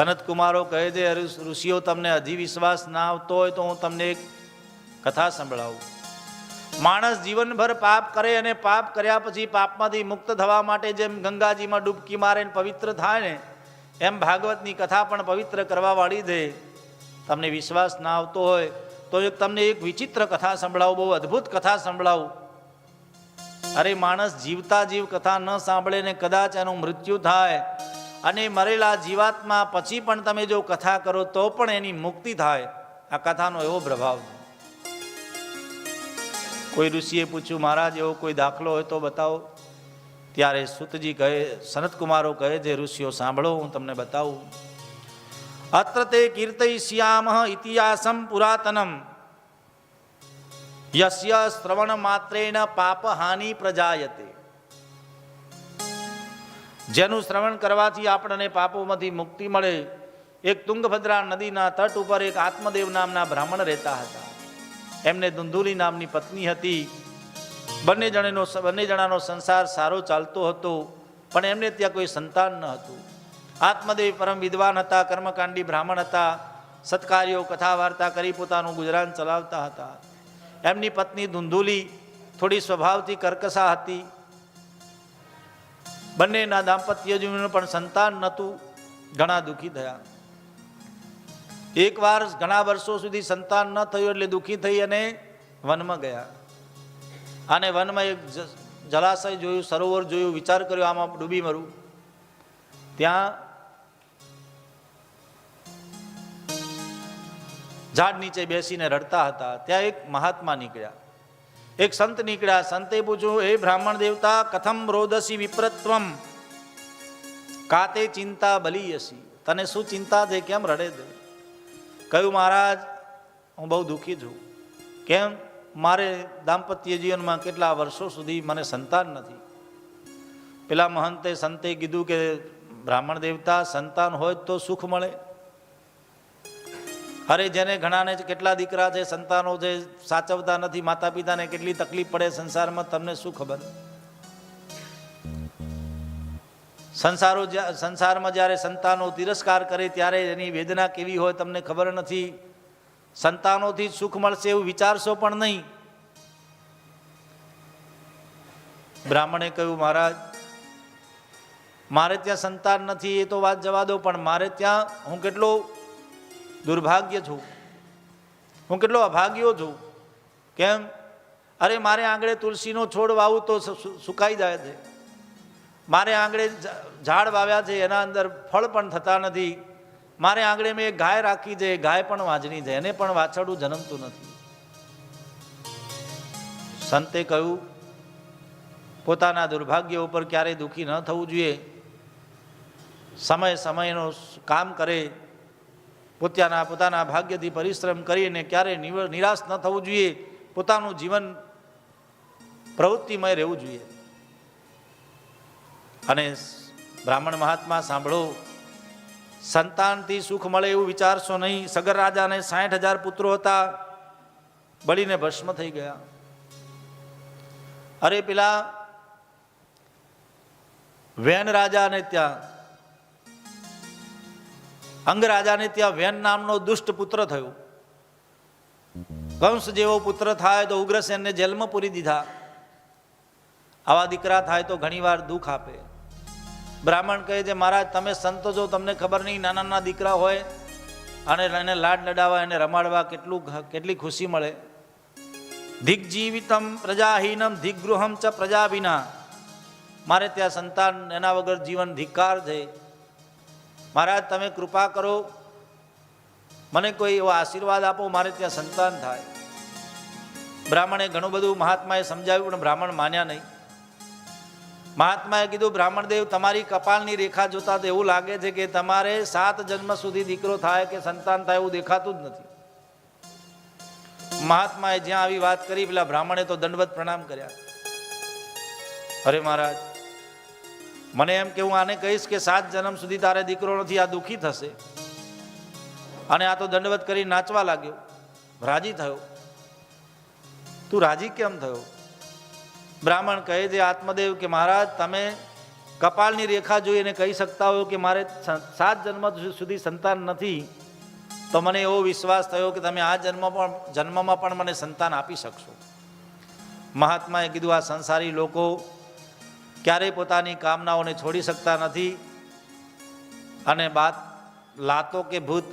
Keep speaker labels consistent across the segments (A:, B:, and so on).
A: સનત કુમારો કહે છે ઋષિઓ, તમને હજી વિશ્વાસ ના આવતો હોય તો હું તમને એક કથા સંભળાવું. માણસ જીવનભર પાપ કરે અને પાપ કર્યા પછી પાપમાંથી મુક્ત થવા માટે જેમ ગંગાજીમાં ડૂબકી મારે ને પવિત્ર થાય ને, એમ ભાગવતની કથા પણ પવિત્ર કરવા વાળી છે. તમને વિશ્વાસ ના આવતો હોય તો એક તમને એક વિચિત્ર કથા સંભળાવું, બહુ અદ્ભુત કથા સંભળાવું. અરે માણસ જીવતા જીવ કથા ન સાંભળે ને કદાચ એનું મૃત્યુ થાય. અને મરેલા જીવાત્મા પછી પણ તમે જો કથા કરો તો પણ એની મુક્તિ થાય. આ કથાનો એવો પ્રભાવ કોઈ ઋષિએ પૂછ્યું, મહારાજ, એવો કોઈ દાખલો હોય તો બતાવો. ત્યારે સુતજી કહે, સનતકુમારો કહે જે ઋષિઓ, સાંભળો, હું તમને બતાવું. અત્ર તે કીર્તયિષ્યામ ઇતિહાસમ પુરાતનમ. યસ્ય શ્રવણ માત્રેણ પાપ હાનિ પ્રજાયતે. જેનું શ્રવણ કરવાથી આપણને પાપોમાંથી મુક્તિ મળે. એક તુંગભદ્રા નદીના તટ ઉપર એક આત્મદેવ નામના બ્રાહ્મણ રહેતા હતા. એમને ધુંધુલી નામની પત્ની હતી. બંને જણેનો બંને જણાનો સંસાર સારો ચાલતો હતો, પણ એમને ત્યાં કોઈ સંતાન ન હતું. આત્મદેવ પરમ વિદ્વાન હતા, કર્મકાંડી બ્રાહ્મણ હતા, સત્કાર્યો કથા વાર્તા કરી પોતાનું ગુજરાન ચલાવતા હતા. એમની પત્ની ધુંધુલી થોડી સ્વભાવથી કર્કશા હતી. બંનેના દાંપત્ય પણ સંતાન નહોતું. ઘણા દુઃખી થયા. એકવાર ઘણા વર્ષો સુધી સંતાન ન થયું એટલે દુઃખી થઈ અને વનમાં ગયા. અને વનમાં એક જલાશય જોયું, સરોવર જોયું, વિચાર કર્યો, આમાં ડૂબી મરું. ત્યાં ઝાડ નીચે બેસીને રડતા હતા. ત્યાં એક મહાત્મા નીકળ્યા. એક સંત નીકળ્યા. સંતે પૂછ્યું, હે બ્રાહ્મણ દેવતા, કથમ રોદસી વિપ્રત્વમ? કાતે ચિંતા બલીયસી. તને શું ચિંતા છે? કેમ રડે છે? કહ્યું, મહારાજ, હું બહુ દુઃખી છું. કેમ? મારે દાંપત્ય જીવનમાં કેટલા વર્ષો સુધી મને સંતાન નથી. પેલા મહંતે સંતે કીધું કે, બ્રાહ્મણ દેવતા, સંતાન હોય તો સુખ મળે. અરે જેને ઘણાને કેટલા દીકરા છે, સંતાનો છે, સાચવતા નથી માતા પિતાને કેટલી તકલીફ પડે સંસારમાં, તમને શું ખબર? સંસારો સંસારમાં જ્યારે સંતાનો તિરસ્કાર કરે ત્યારે એની વેદના કેવી હોય તમને ખબર નથી? સંતાનોથી સુખ મળશે એવું વિચારશો પણ નહીં. બ્રાહ્મણે કહ્યું, મહારાજ, મારે ત્યાં સંતાન નથી, એ તો વાત જવા દો, પણ મારે ત્યાં, હું કેટલો દુર્ભાગ્ય છું. હું કેટલો અભાગ્યો છું. કેમ? અરે, મારે આંગળે તુલસીનો છોડ વાવું તો સુકાઈ જાય છે. મારે આંગળે ઝાડ વાવ્યા છે, એના અંદર ફળ પણ થતા નથી. મારે આંગળે મેં ગાય રાખી છે ગાય પણ વાંજણી છે, એને પણ વાછરડું જન્મતું નથી. સંતે કહ્યું, પોતાના દુર્ભાગ્ય ઉપર ક્યારેય દુઃખી ન થવું જોઈએ. સમય સમયનું કામ કરે. પોતાના પોતાના ભાગ્યથી પરિશ્રમ કરીને ક્યારેય નિરાશ ન થવું જોઈએ. પોતાનું જીવન પ્રવૃત્તિમય રહેવું જોઈએ. અને બ્રાહ્મણ મહાત્મા સાંભળો, સંતાનથી સુખ મળે એવું વિચારશો નહીં. સગર રાજાને સાઠ હજાર પુત્રો હતા. બળીને ભસ્મ થઈ ગયા. અરે પેલા, વેન રાજાને ત્યાં અંગરાજાને ત્યાં વેન નામનો દુષ્ટ પુત્ર થયો. કંસ જેવો પુત્ર થાય તો ઉગ્રસેનને જેલમાં પૂરી દીધા. આવા દીકરા થાય તો ઘણીવાર દુઃખ આપે. બ્રાહ્મણ કહે છે, મહારાજ, તમે સંતો છો, તમને ખબર નહીં નાના નાના દીકરા હોય અને એને લાડ લડાવવા, એને રમાડવા કેટલું કેટલી ખુશી મળે. દિગ્જીવિતમ પ્રજાહીનમ દિગ્ગૃહમ ચ પ્રજા વિના. મારે ત્યાં સંતાન એના વગર જીવન ધિક્કાર છે. મહારાજ, તમે કૃપા કરો. મને કોઈ એવો આશીર્વાદ આપો, મારે ત્યાં સંતાન થાય. બ્રાહ્મણે ઘણું બધું મહાત્માએ સમજાવ્યું, પણ બ્રાહ્મણ માન્યા નહીં. મહાત્માએ કીધું, બ્રાહ્મણ દેવ, તમારી કપાળની રેખા જોતા તો એવું લાગે છે કે તમારે સાત જન્મ સુધી દીકરો થાય કે સંતાન થાય એવું દેખાતું જ નથી. મહાત્માએ જ્યાં આવી વાત કરી, પેલા બ્રાહ્મણે તો દંડવત પ્રણામ કર્યા. અરે મહારાજ મને એમ કે હું આને કહીશ કે સાત જન્મ સુધી તારે દીકરો નથી, આ દુઃખી થશે. અને આ તો દંડવત કરી નાચવા લાગ્યો. રાજી થયો. તું રાજી કેમ થયો? બ્રાહ્મણ કહે છે, આત્મદેવ કે મહારાજ, તમે કપાળની રેખા જોઈ અને કહી શકતા હો કે મારે સાત જન્મ સુધી સંતાન નથી. તો મને એવો વિશ્વાસ થયો કે તમે આ જન્મ પણ, જન્મમાં પણ મને સંતાન આપી શકશો. મહાત્માએ કીધું, આ સંસારી લોકો ક્યારેય પોતાની કામનાઓને છોડી શકતા નથી. અને બાત લાતો કે ભૂત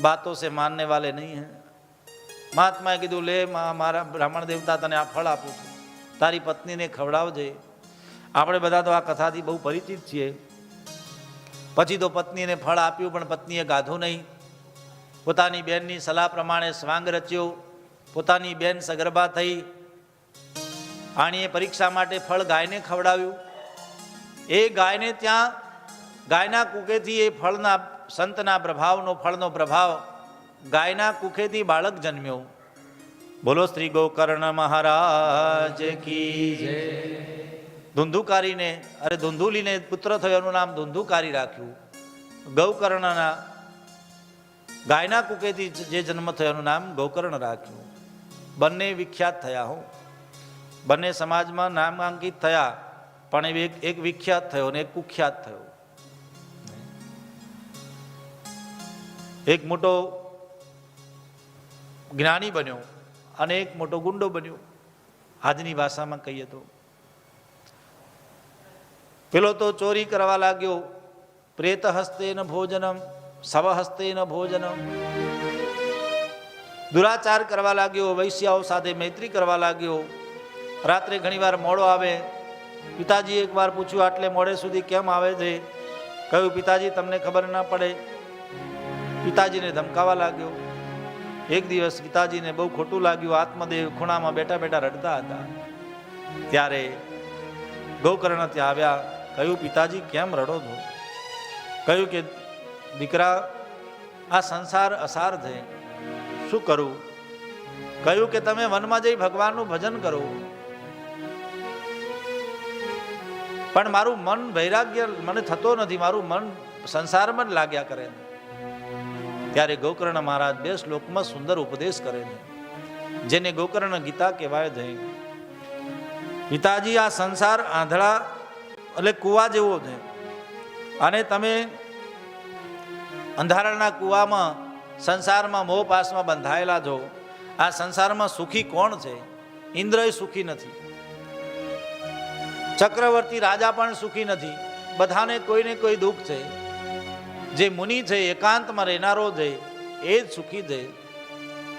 A: બાતો સે માનને વાલે નહીં હે. મહાત્માએ કીધું, લે મારા બ્રાહ્મણ દેવતા તને આ ફળ આપું છું. તારી પત્નીને ખવડાવજે આપણે બધા તો આ કથાથી બહુ પરિચિત છીએ. પછી તો પત્નીને ફળ આપ્યું, પણ પત્નીએ ગાધું નહીં. પોતાની બેનની સલાહ પ્રમાણે સ્વાંગ રચ્યો. પોતાની બેન સગર્ભા થઈ. આણીએ પરીક્ષા માટે ફળ ગાયને ખવડાવ્યું. એ ગાયને ત્યાં ગાયના કુકેથી એ ફળના સંતના પ્રભાવનો ફળનો પ્રભાવ ગાયના કુખેથી બાળક જન્મ્યો. બોલો શ્રી ગોકર્ણ મહારાજ કી જય. ધુંધુકારીને, અરે ધુંધુલીને પુત્ર થયો એનું નામ ધુંધુકારી રાખ્યું. ગૌકર્ણના ગાયના કુકેથી જે જન્મ થયો એનું નામ ગૌકર્ણ રાખ્યું. બંને વિખ્યાત થયા હો. બંને સમાજમાં નામાંકિત થયા, પણ એક એક વિખ્યાત થયો ને એક કુખ્યાત થયો. એક મોટો જ્ઞાની બન્યો અને એક મોટો ગુંડો બન્યો, આજની ભાષામાં કહીએ તો. પેલો તો ચોરી કરવા લાગ્યો, પ્રેત હસ્તેન ભોજનમ, સવ હસ્તેન ભોજનમ. દુરાચાર કરવા લાગ્યો, વૈશ્યાઓ સાથે મૈત્રી કરવા લાગ્યો રાત્રે ઘણીવાર મોડો આવે. પિતાજી એકવાર પૂછ્યું, આટલે મોડે સુધી કેમ આવે છે? કહ્યું, પિતાજી, તમને ખબર ના પડે. પિતાજીને ધમકાવા લાગ્યો. એક દિવસ પિતાજીને બહુ ખોટું લાગ્યું. આત્મદેવ ખૂણામાં બેઠા બેઠા રડતા હતા. ત્યારે ગૌકર્ણ ત્યાં આવ્યા, કહ્યું, પિતાજી, કેમ રડો છો? કહ્યું કે, દીકરા, આ સંસાર અસાર છે. શું કરું? કહ્યું કે, તમે વનમાં જઈ ભગવાનનું ભજન કરો. પણ મારું મન વૈરાગ્ય મને થતો નથી, મારું મન સંસારમાં જ લાગ્યા કરે ત્યારે ગોકર્ણ મહારાજ બે શ્લોકમાં સુંદર ઉપદેશ કરે છે. જેને ગોકર્ણ ગીતા કહેવાય છે. પિતાજી, આ સંસાર આંધળા એટલે કૂવા જેવો છે. અને તમે અંધારાના કૂવામાં, સંસારમાં મોહ પાસમાં બંધાયેલા છો. આ સંસારમાં સુખી કોણ છે? ઇન્દ્રય સુખી નથી. ચક્રવર્તી રાજા પણ સુખી નથી. બધાને કોઈને કોઈ દુઃખ છે. જે મુનિ છે, એકાંતમાં રહેનારો છે, એ જ સુખી છે.